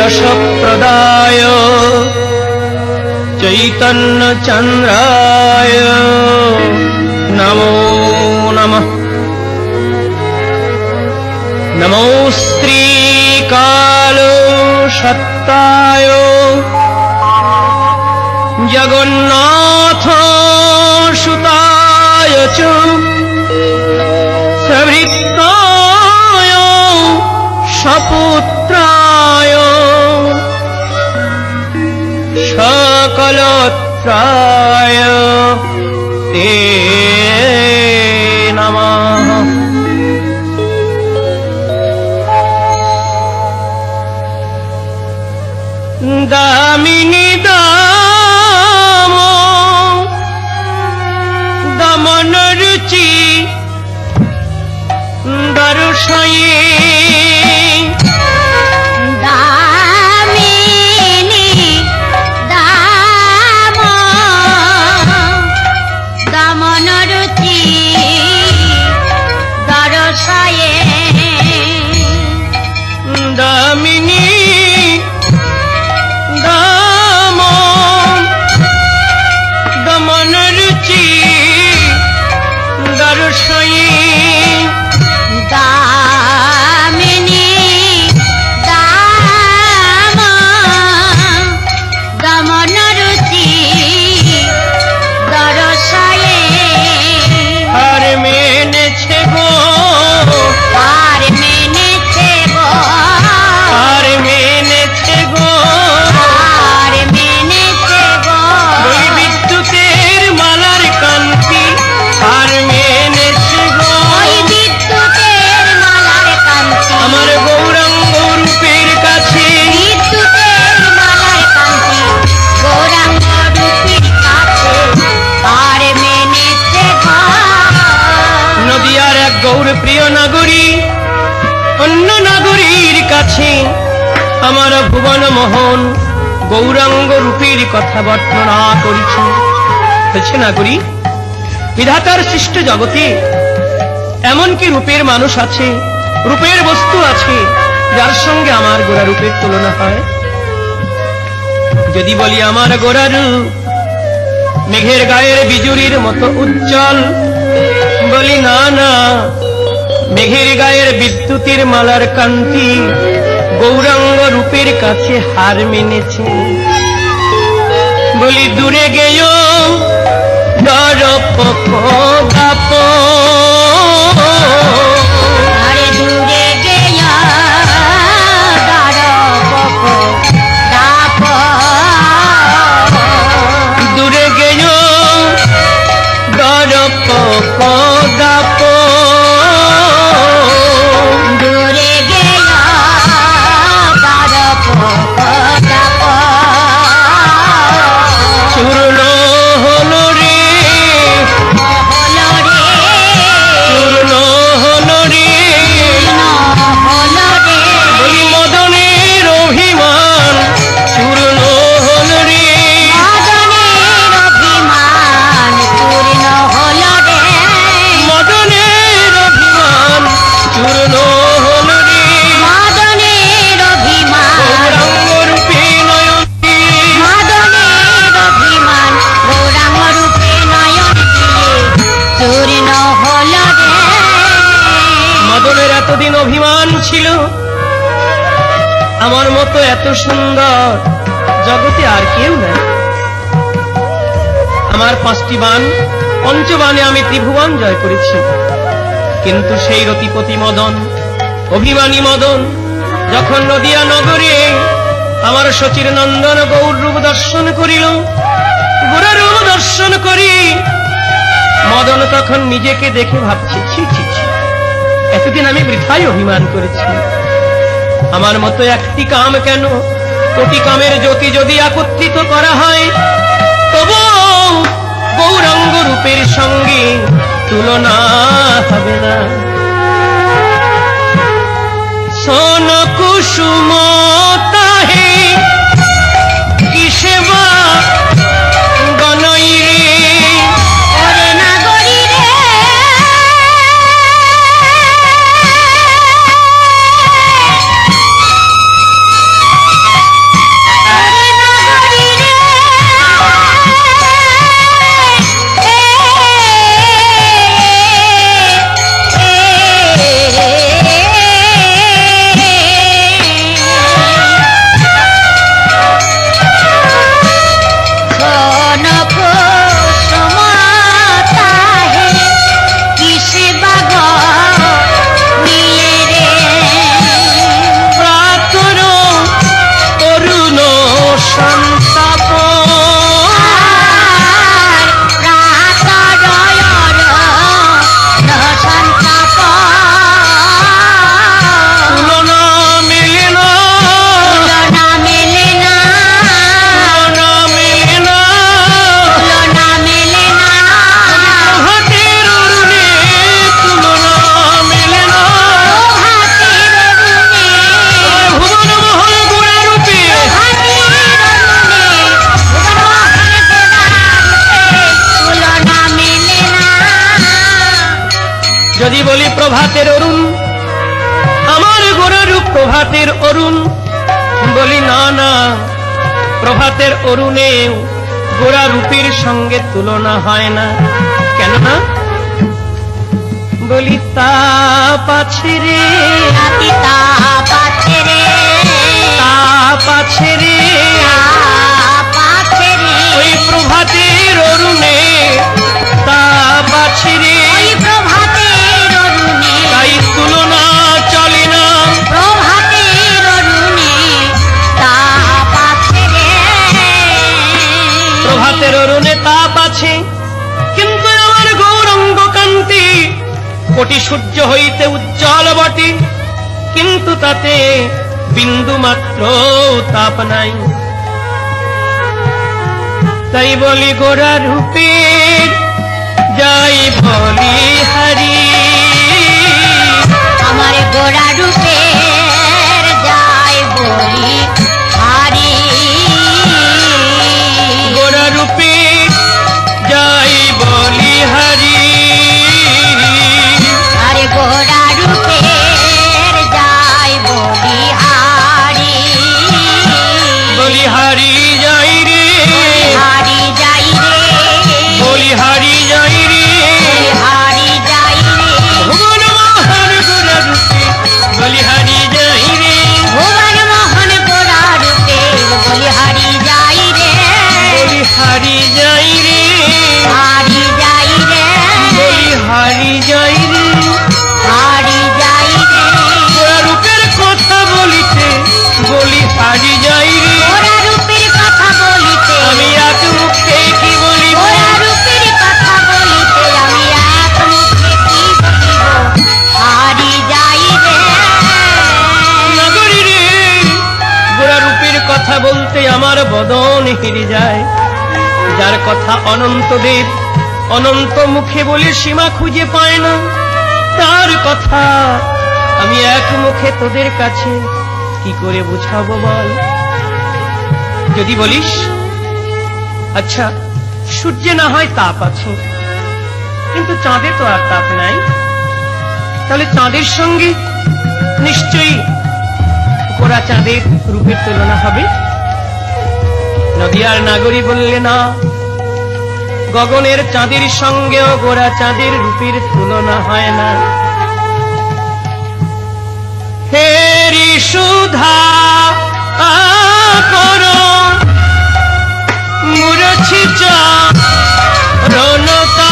रसप्रदाय चैतन्यचन्द्राय नमो नमः नमो स्त्रीकालो सत्ताय जगन्नाथ सुताय च सभृत्ताय सपुत्राय Israel বলছে নাগরী বিধাতার সৃষ্ট জগতে এমন কি রূপের মানুষ আছে, রূপের বস্তু আছে, যার সঙ্গে আমার গোড়া রূপের তুলনা হয়। যদি বলি আমার গোড়া রূপ, মেঘের গায়ের বিজুরির মতো উজ্জ্বল, বলি না না, মেঘের গায়ের বিদ্যুতের মালার কান্তি গৌরাঙ্গ রূপের কাছে হার মেনেছে। বলি দূরে গেয় oh, এতদিন অভিমান ছিল। আমার মতো এত সুন্দর জগতে আর কেউ নেই। আমার পাঁচটি বান, পঞ্চবানে আমি ত্রিভুবন জয় করেছি। কিন্তু সেই রতিপতি মদন, অভিমানী মদন, যখন নদিয়া নগরে আমার শচীর নন্দন গৌর রূপ দর্শন করিল, গোরা রূপ দর্শন করি, মদন তখন নিজেকে দেখে ভাবছে, ছি ছি ছি। এতদিন আমি বৃথাই অভিমান করেছি। আমার মতো একটি কাম কেন? কোটি কামের জ্যোতি যদি একত্রিত করা হয়, তবু গৌরাঙ্গ রূপের সঙ্গে তুলনা হবে না। সোন কুসুম বলি প্রভাতের অরুণ, আমার গোড়া রূপ প্রভাতের অরুণ। বলি, না না, প্রভাতের অরুণে গোড়া রূপের সঙ্গে তুলনা হয় না। কেন না? বলি তা আছে রে। তাপ কোটি সূর্য হইতে উজ্জ্বল বটে। কিন্তু তাতে বিন্দু মাত্র তাপ নাই। তাই বলি গোড়া রূপের যাই বলি হারি। আমার গোড়া রূপের, যাই বলি যার কথা অনন্ত দেব। অনন্ত মুখে বলে সীমা খুঁজে পায় না। তার কথা আমি এক মুখে তোদের কাছে কি করে বুঝাবো বল? যদি বলিস। আচ্ছা সূর্যে না হয় তাপ আছে। কিন্তু চাঁদে তো আর তাপ নাই। তাহলে চাঁদের সঙ্গে নিশ্চয়ই গোড়া চাঁদের রূপের তুলনা হবে। নদিয়ার নাগরী বললে না গগনের চাঁদের সঙ্গেও গোড়া চাঁদের রূপের তুলনা হয় না। হেরি সুধা করো। মুরছি চা রনকালী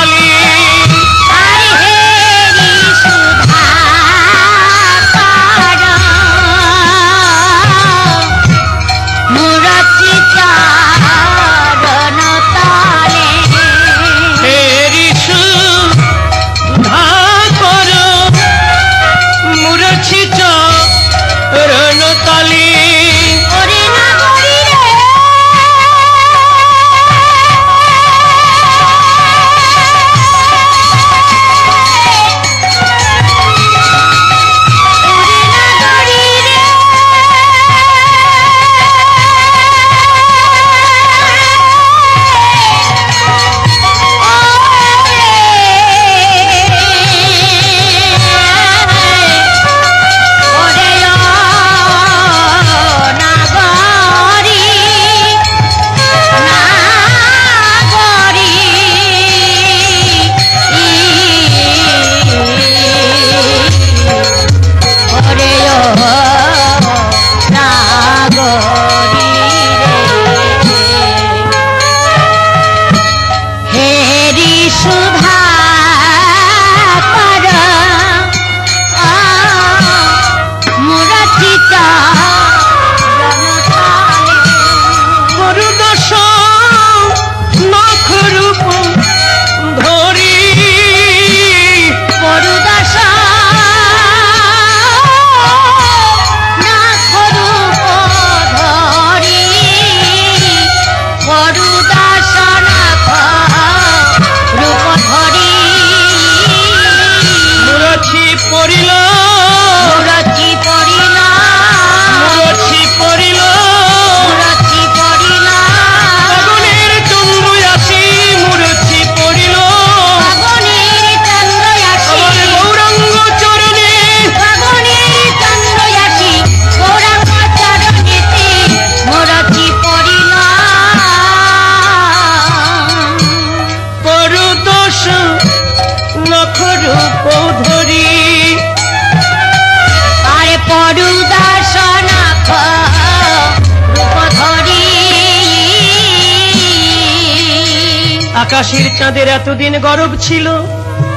আকাশের চাঁদের এতদিন গরব ছিল।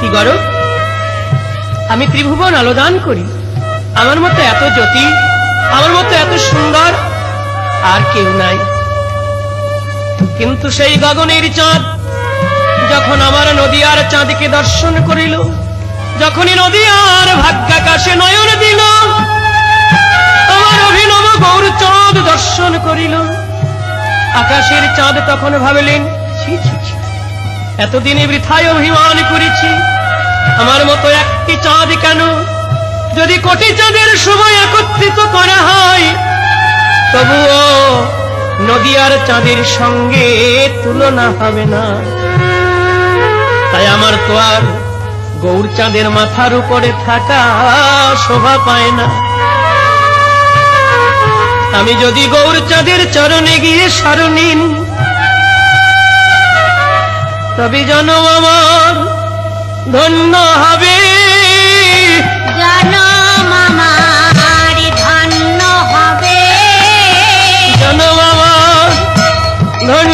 কি গরব? আমি ত্রিভুবন আলোদান করি। আমার মতো এত জ্যোতি, আমার মতো এত সুন্দর আর কেউ নাই। কিন্তু সেই গগনের চাঁদ যখন আমার নদীয়ার চাঁদকে দর্শন করিল, যখনই নদীয়ার ভাগ্যাকাশে নয়ন দিল, আমার অভিনব গৌর চাঁদ দর্শন করিল। আকাশের চাঁদ তখন ভাবলেন ছি ছি। এতদিনে বৃথায় অভিমান করেছি। আমার মতো একটি চাঁদ কেন? যদি কোটি চাঁদের সময় একত্রিত করা হয়, তবুও নদীয়ার চাঁদের সঙ্গে তুলনা হবে না। তাই আমার তো আর গৌর চাঁদের মাথার উপরে থাকা শোভা পায় না। আমি যদি গৌর চাঁদের চরণে গিয়ে স্মরণীন তবে জনম আমার ধন্য হবে। জনম আমার ধন্য হবে। জন আমার ধন্য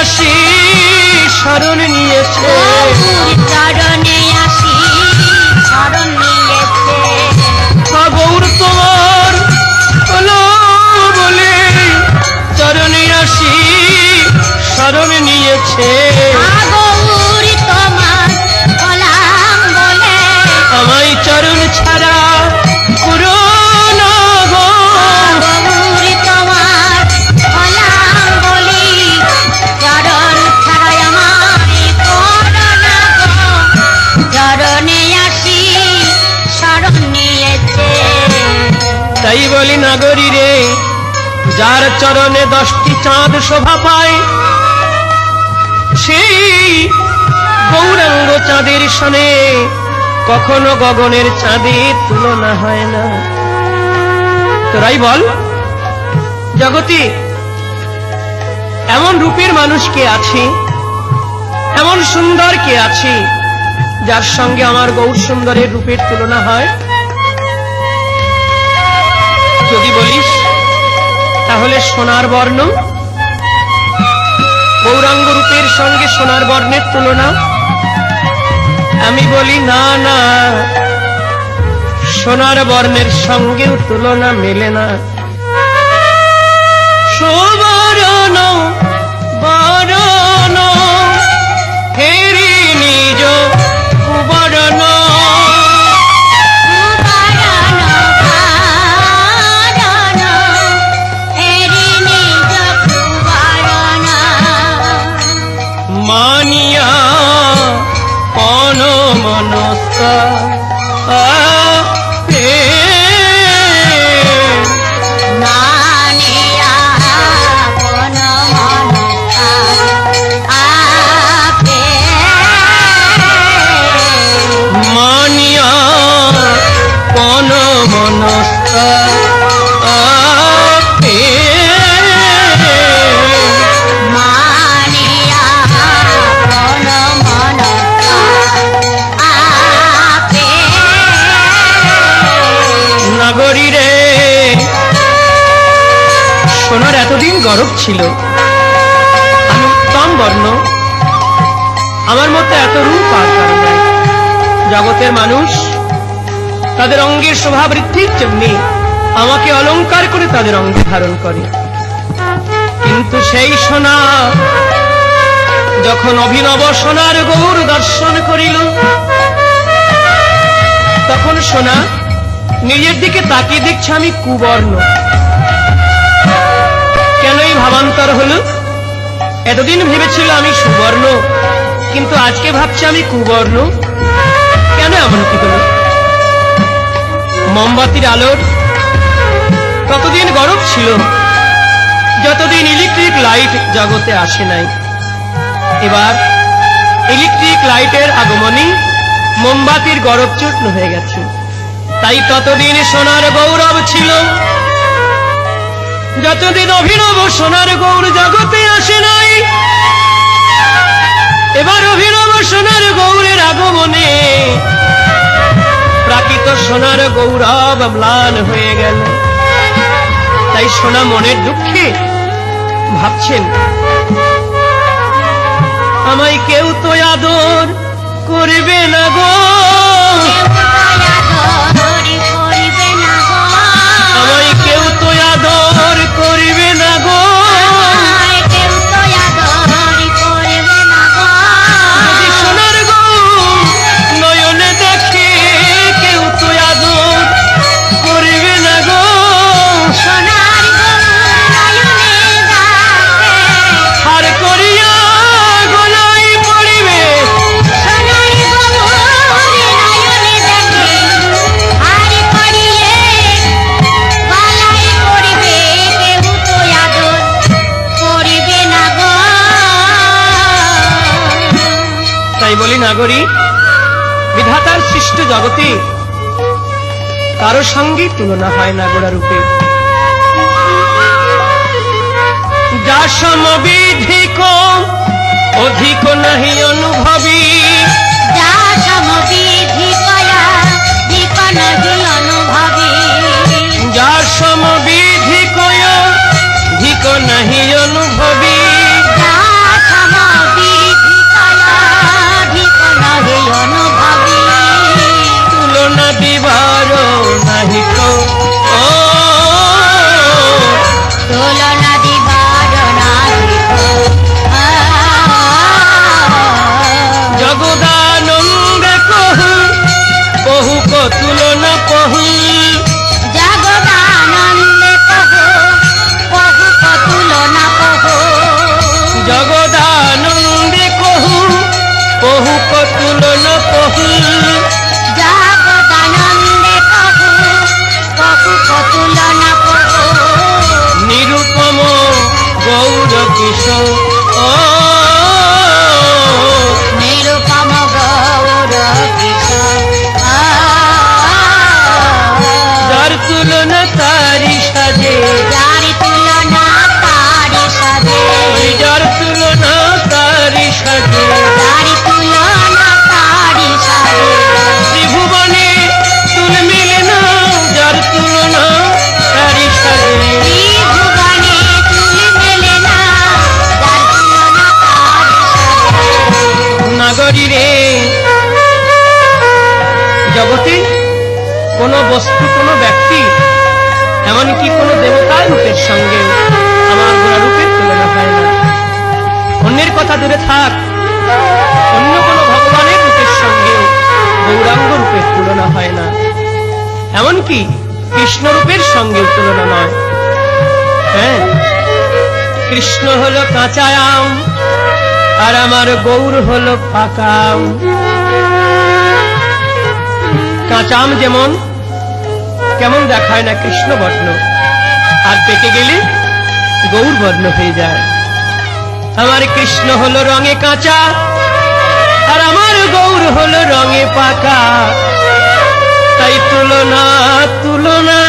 আসি স্মরণ নিয়েছে। চরণে আসি শরণ নিয়েছে। খবর তোমার হলো বলে চরণে আসি স্মরণ নিয়েছে। যার চরণে দশটি চাঁদ শোভা পায়, সেই গৌরাঙ্গ চাঁদের সনে কখনো গগনের চাঁদের তুলনা হয় না। তোরাই বল, জগতে এমন রূপের মানুষ কে আছে, এমন সুন্দর কে আছে, যার সঙ্গে আমার গৌর সুন্দরের রূপের তুলনা হয়? যদি বলিস তাহলে সোনার বর্ণ? গৌরাঙ্গ রূপের সঙ্গে সোনার বর্ণের তুলনা? আমি বলি, না না। সোনার বর্ণের সঙ্গেও তুলনা মেলে না। বরণ হেরি নিজ কুবরণ মনস্কা জগতের মানুষ, তাদের অঙ্গের শোভা বৃদ্ধির জন্য আমাকে অলংকার করে তাদের অঙ্গে ধারণ করে। কিন্তু সেই সোনা, যখন অভিনব সোনার গৌর দর্শন করিল, তখন সোনা নিজের দিকে তাকিয়ে দেখছে আমি কুবর্ণ। কেনই ভাবান্তর হলো? এতদিন ভেবেছিল আমি সুবর্ণ, কিন্তু আজকে ভাবছি আমি কুবর্ণ। কেন এমন কি হলো মোমবাতির আলোর ততদিন গরম ছিল? যতদিন ইলেকট্রিক লাইট জগতে আসে নাই। এবার ইলেকট্রিক লাইটের আগমনী মোমবাতির গরব চূর্ণ হয়ে গেছে। তাই ততদিন সোনার গৌরব ছিল। যতদিন অভিনব সোনার গৌর জগতে আসে নাই, এবার অভিনব সোনার গৌরের আগমনে প্রাকৃত সোনার গৌরব ম্লান হয়ে গেল। তাই সোনা মনের দুঃখে ভাবছেন, আমায় কেউ তো আদর করবে না গো। নাগরী, বিধাতার সৃষ্ট জগতে কারও সঙ্গে তুলনা হয় না গোড়া রূপে যা সমবিধিক অধিক নাহি অনুভবী। সাজে নাগরী রে। জগতে কোনো বস্তু, কোনো ব্যক্তি, এমনকি কোনো দেবতার রূপের সঙ্গে আমার গোড়া রূপের তুলনা হয় না। অন্যের কথা দূরে থাক, অন্য কোনো ভগবানের রূপের সঙ্গে গৌরাঙ্গ রূপের তুলনা হয় না। এমনকি কৃষ্ণ রূপের সঙ্গেও তুলনা নয়। হ্যাঁ কৃষ্ণ হল কাঁচা আম আর আমার গৌর হলো পাকা আম কাঁচা আম যেমন, কেমন দেখায় না কৃষ্ণ বর্ণ। আর পেকে গেলে গৌর বর্ণ হয়ে যায়। আমার কৃষ্ণ হলো রঙে কাঁচা, আর আমার গৌর হলো রঙে পাকা। তাই তুলনা তুলনা